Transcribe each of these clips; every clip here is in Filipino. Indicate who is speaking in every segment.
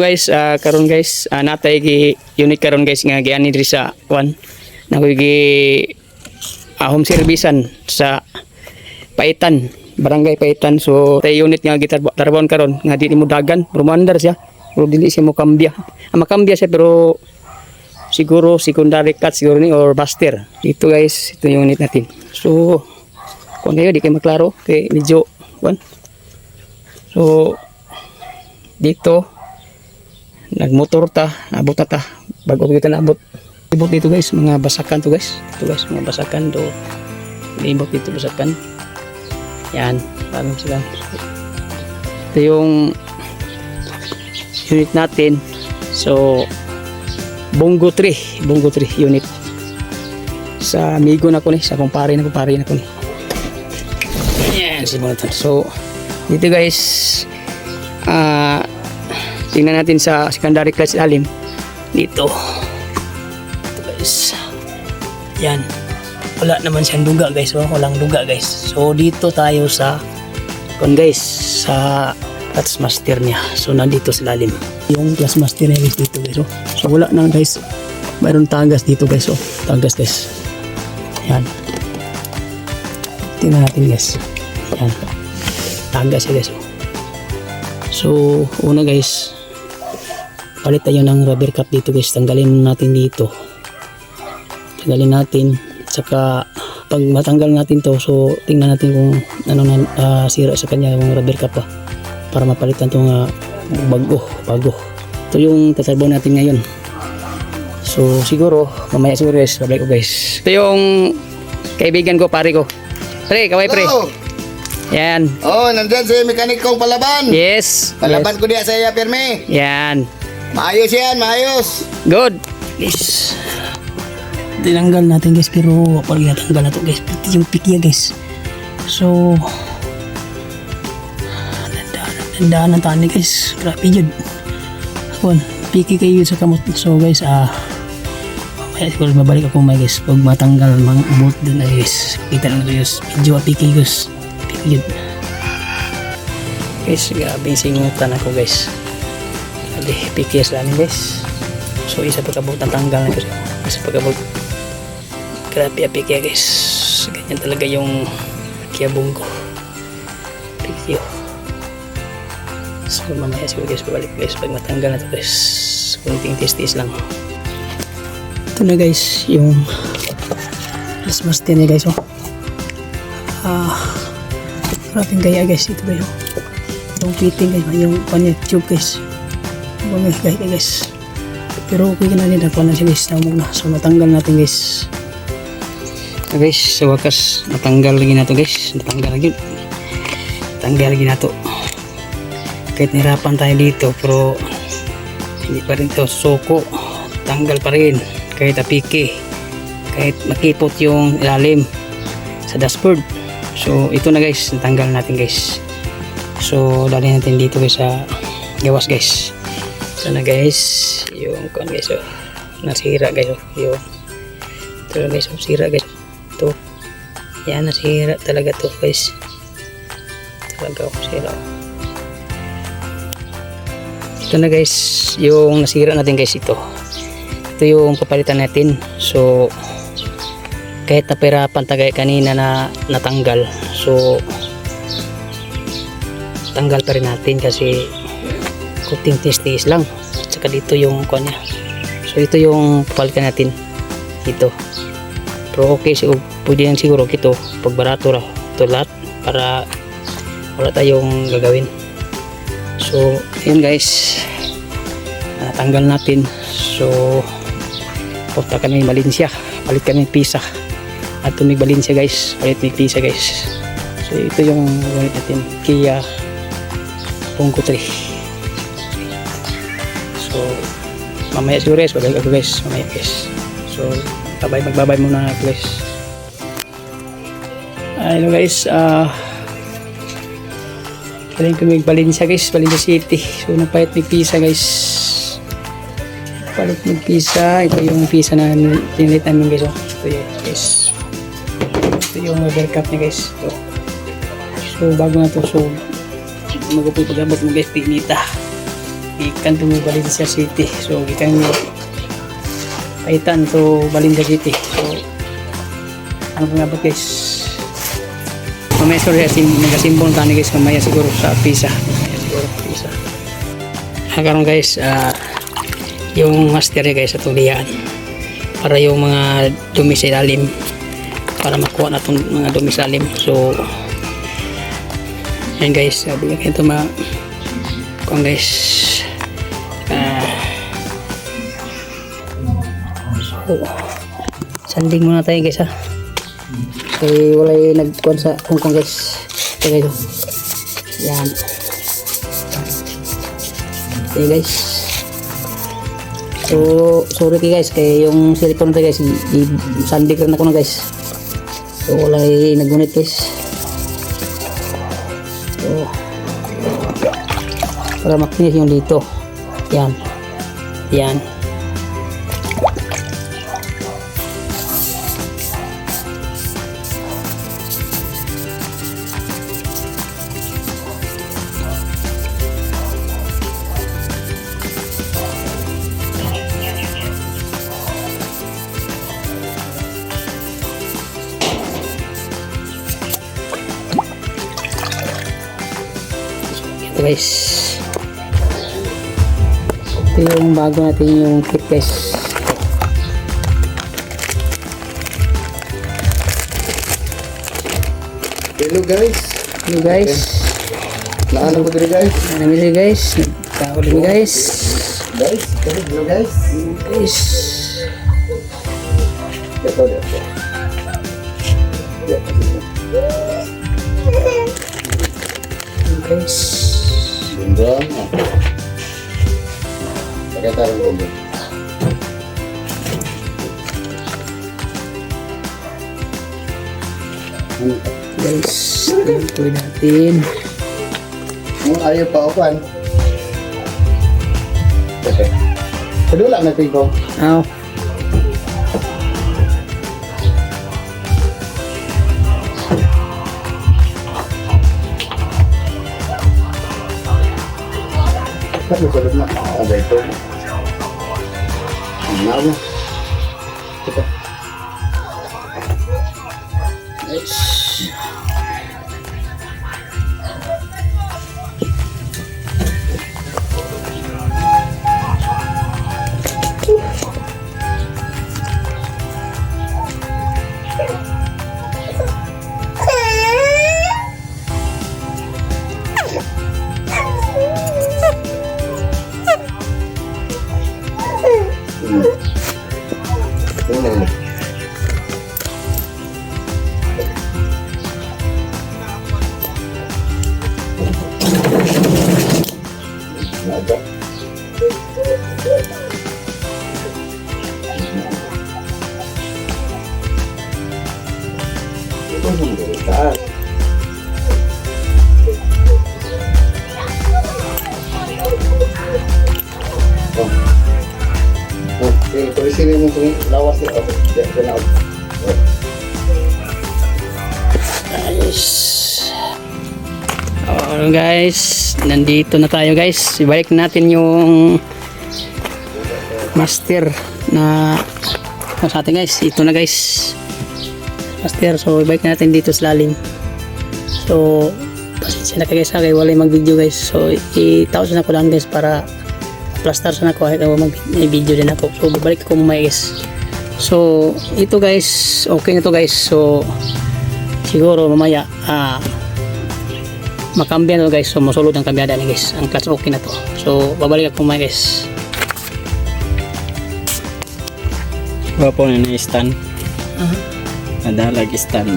Speaker 1: guys ah, karon guys ah, natay gi unit karon guys nga giani diri sa kwan. Na gi ah, home servicean sa Paitan barangay Paitan. So tay unit nga gitarbon karon nga di mo dagan. Rumandar siya. Pero dili siya mo kambya. Ah, makambya siya pero siguro secondary cut siguro ni or buster dito guys ito yung unit natin. So kung kayo di kayo maklaro. Kay medyo kwan. So dito nagmotor ta abot na ta. Bago kita naabot. Ibot dito guys mga basakan to guys. Ito guys mga basakan do ibot dito basakan. Yan parang sila. Ito yung unit natin. So Bongo 3 Bongo 3 unit. Sa amigo na ko ni sa kumpare na kumpare na ko ni. Yan so dito guys ah tingnan natin sa secondary class ilalim dito. Ito guys. Yan. Wala naman siyang duga guys. Oh. walang duga guys. So dito tayo sa kon guys sa class master niya. So nandito sa lalim. Yung class master niya guys dito guys. Oh. so wala na guys. Mayroon tagas dito guys. Oh. Tagas guys. Yan. Tingnan natin guys. Yan. Tagas siya guys. Oh. So, una guys, palit tayo ng rubber cap dito guys. Tanggalin natin dito. Tanggalin natin. Saka, pag matanggal natin to, so tingnan natin kung ano na ah, sira sa kanya yung rubber cap pa. Para mapalitan itong uh, bago, bago. Ito yung tatarbo natin ngayon. So, siguro, mamaya siguro guys, babalik ko guys. Ito yung kaibigan ko, pare ko. Pre, kaway pre.
Speaker 2: Hello.
Speaker 1: Yan.
Speaker 2: Oh, nandyan si mekanikong palaban.
Speaker 1: Yes.
Speaker 2: Palaban ko diya sa iya, Pirmi.
Speaker 1: Yan.
Speaker 2: Maayos yan, maayos.
Speaker 1: Good. Yes. Tinanggal natin guys pero pag natanggal na to guys pati yung pikya guys. So Tandaan ng tani guys. Grabe yun. Ako, piki kayo sa kamot. So guys, ah mamaya siguro mabalik ako may guys. Pag matanggal mga bolt dun ay guys. Kita lang guys. Medyo piki guys. Piki yun. Guys, grabe singutan ako guys. Piki sa namin guys. So isa pagkabot ang tanggal na guys. Isa pagkabot. Grabe apik ya guys. Ganyan talaga yung kiabong ko. Pikyo. So mamaya siguro guys babalik guys pag matanggal na to guys. Kunting testis lang. Ito na guys yung last master niya guys oh. Ah, maraming gaya guys ito guys oh. Yung fitting guys yung kanya tube guys. Mga gaya guys. Pero okay na nila pa na siya guys. Namog na. So natanggal natin guys. So guys, sa wakas natanggal lagi na to guys. Natanggal lagi. Natanggal lagi na to. Kahit nirapan tayo dito pero hindi pa rin to suko. Tanggal pa rin. Kahit apike. Kahit makipot yung ilalim sa dashboard. So ito na guys, natanggal natin guys. So dali natin dito guys sa gawas guys. Sana guys, yung kon guys, oh, nasira guys, oh, yung ito na guys, oh, sira guys, ito, yan nasira talaga to guys, talaga oh, sira. oh. Ito na guys, yung nasira natin guys ito, ito yung papalitan natin, so kahit napirapan tagay kanina na natanggal, so tanggal pa rin natin kasi kuting testis lang. Saka dito yung kuha so ito yung papalitan natin. Dito. Pero okay siguro pwede yan siguro ito pag barato ra. Ito lahat para wala tayong gagawin. So yun guys. Natanggal natin. So punta kami Valencia. Palit kami pisa at tumig Valencia guys. Palit may pisa guys. So ito yung unit natin. Kia Pungo 3 So, mamaya siguro guys, babalik ako guys, mamaya guys. So, babay, magbabay muna ako guys. Ayun guys, ah, galing kami Valencia guys, Valencia City. So, nagpahit may pizza guys. Palit ng pizza, ito yung pizza na tinilit namin guys. Oh. Ito yun guys. Ito yung rubber cup niya guys. Ito. So, bago na to, so, magupay pag-abot mo guys, pinita ikan to Valencia City. So gikan mo paitan to Valencia City. So ano nga ba guys? Mamaya sorry asin nagasimbol ka ni guys mamaya siguro sa pisa. Mamaya siguro pisa. Karon guys, ah, yung master guys sa tulian para yung mga dumi sa ilalim para makuha na itong mga dumi sa ilalim. So, Ayan guys, sabi nga ito ma kung guys so sanding muna tayo guys ha. Kasi wala yung nagkuhan sa hongkong guys. Ito guys yan. Okay guys. So sorry kay guys kaya yung silicone tayo guys sanding rin ako na guys. So wala yung nagunit guys. So, para makinis yung dito. Yan. Yan. Ito guys. Ito yung bago natin yung kit guys.
Speaker 2: Hello guys.
Speaker 1: Ito guys.
Speaker 2: Naano ko diri guys?
Speaker 1: Ano nila guys? Tao din guys.
Speaker 2: Guys, hello guys.
Speaker 1: Guys.
Speaker 2: Dito dito.
Speaker 1: Guys.
Speaker 2: Bundong. Pakita rin ko.
Speaker 1: Guys. Ito natin.
Speaker 2: Mo ayo pa opan. Padula na ko.
Speaker 1: Aw.
Speaker 2: Kan sulit na. Ada itu. Ano? Kita. 嗯，嗯。Yung tung- lawas. Okay, diyan diyan ako. Oh.
Speaker 1: Oh, guys, nandito na tayo guys. Ibalik natin yung master na sa atin guys. Ito na guys. Master, so ibalik natin dito sa lalim. So, pasensya na kayo guys ha, kaya wala yung mag-video guys. So, i-thousand ako lang guys para plaster sana ako kahit ako mag-video din ako. So, babalik ako mamaya guys. So, ito guys, okay na to guys. So, siguro mamaya ah makambyan to guys so masulod ang kambyada ni guys ang clutch okay na to so babalik ako mga guys
Speaker 3: Wapo na na stand. Nadalag stand.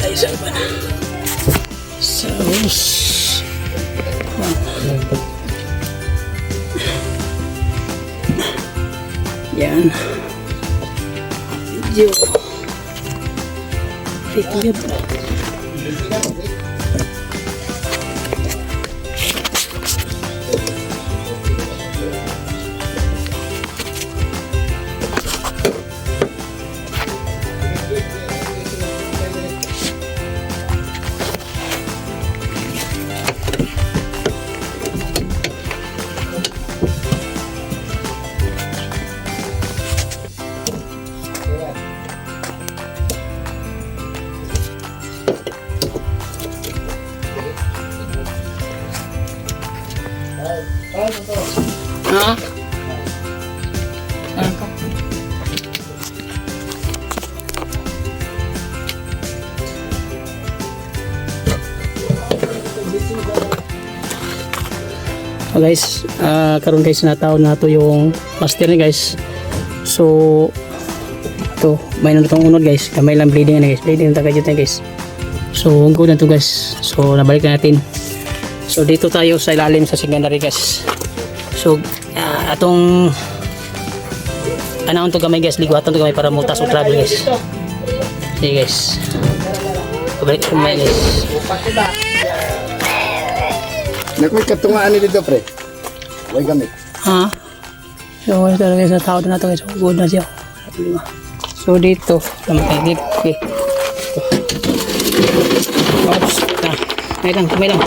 Speaker 1: Tayo sa uban. Sauce. Yan. Medyo. Pipiyad. Guys, ah karon guys nataon na to yung master ni guys. So to may na itong unod guys. Kamay lang bleeding na guys. Bleeding na tayo guys. So good na to guys. So nabalik na natin. So dito tayo sa ilalim sa secondary guys. So ah, atong anaon to gamay guys, ligwatan to gamay para mutas o travel guys. Sige guys. Pabalik ko may guys.
Speaker 2: Nakoy katungaan ni dito, pre. Way gamit.
Speaker 1: Ha? So guys talaga sa tao na to guys. Good na siya. So dito, naman tayo dito. Okay. Oops. May lang, may lang.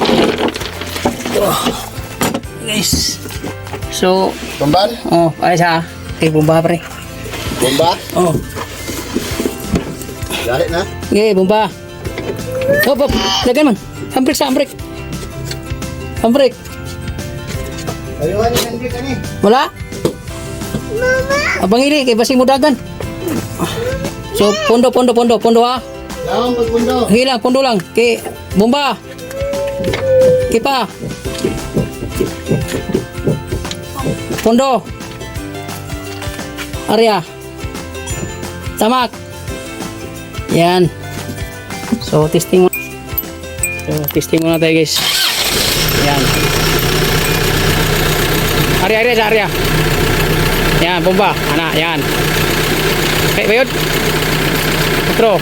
Speaker 1: Oh. Guys. So,
Speaker 2: Tumban?
Speaker 1: oh, ayos ha. Okay, bumba pre.
Speaker 2: Bomba?
Speaker 1: Oh.
Speaker 2: Dali na.
Speaker 1: Okay, bumba. Hop, hop. Lagan man. Handbrake sa handbrake. Handbrake.
Speaker 2: Ayuhan ni Nandi kani.
Speaker 1: Wala? Mama. Abang ili, kay basing mo dagan. So, pondo, pondo, pondo, pondo ha.
Speaker 2: Lawan pagbundo.
Speaker 1: Hilang, pondo lang. Kay, bumba. Kay pa. Pondo. Arya. Tamak. Yan. So, testing mo. So, testing muna tayo guys. Yan. Arya, Arya, sa Arya. Yan, bomba. Ana, yan. Okay, bayod. Otro.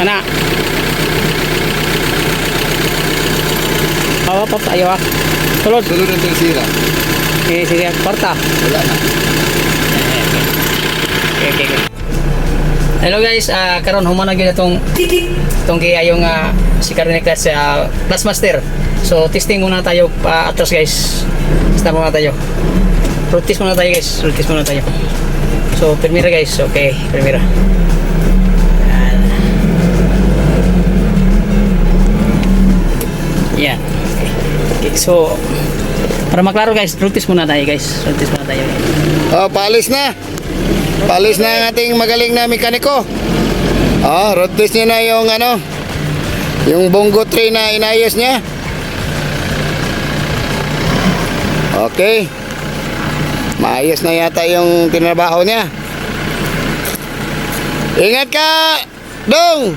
Speaker 1: Ana. Bawa pa tayo ah. Tulod.
Speaker 2: Sunod ang sira.
Speaker 1: Sige, sige. Kwarta.
Speaker 2: Wala na.
Speaker 1: Okay, okay, okay. Hello guys, ah karon humana gyud atong itong kaya yung ah, si Karine class sa class master. So testing muna tayo pa atras guys. Testa muna tayo. Road test muna tayo guys. Road test muna tayo. So primera guys, okay, primera. Yan. Okay. So para maklaro guys, road test muna tayo guys. Road test muna tayo.
Speaker 2: Oh, paalis na. Paalis na ang ating magaling na mekaniko. Oh, road test niya na yung ano, yung bongo tray na inayos niya. Okay. Maayos na yata yung tinrabaho niya. Ingat ka, Dong!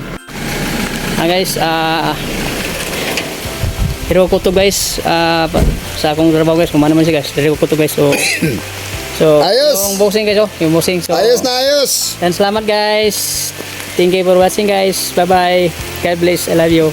Speaker 1: Ah guys, ah Pero ko to guys, pa- sa akong trabaho guys, kumana man siya guys. Pero ko to guys. So So,
Speaker 2: Ayos!
Speaker 1: yung bossing guys, oh, yung bossing. So,
Speaker 2: Ayos na ayos!
Speaker 1: And salamat guys. Thank you for watching guys. Bye-bye. God bless. I love you.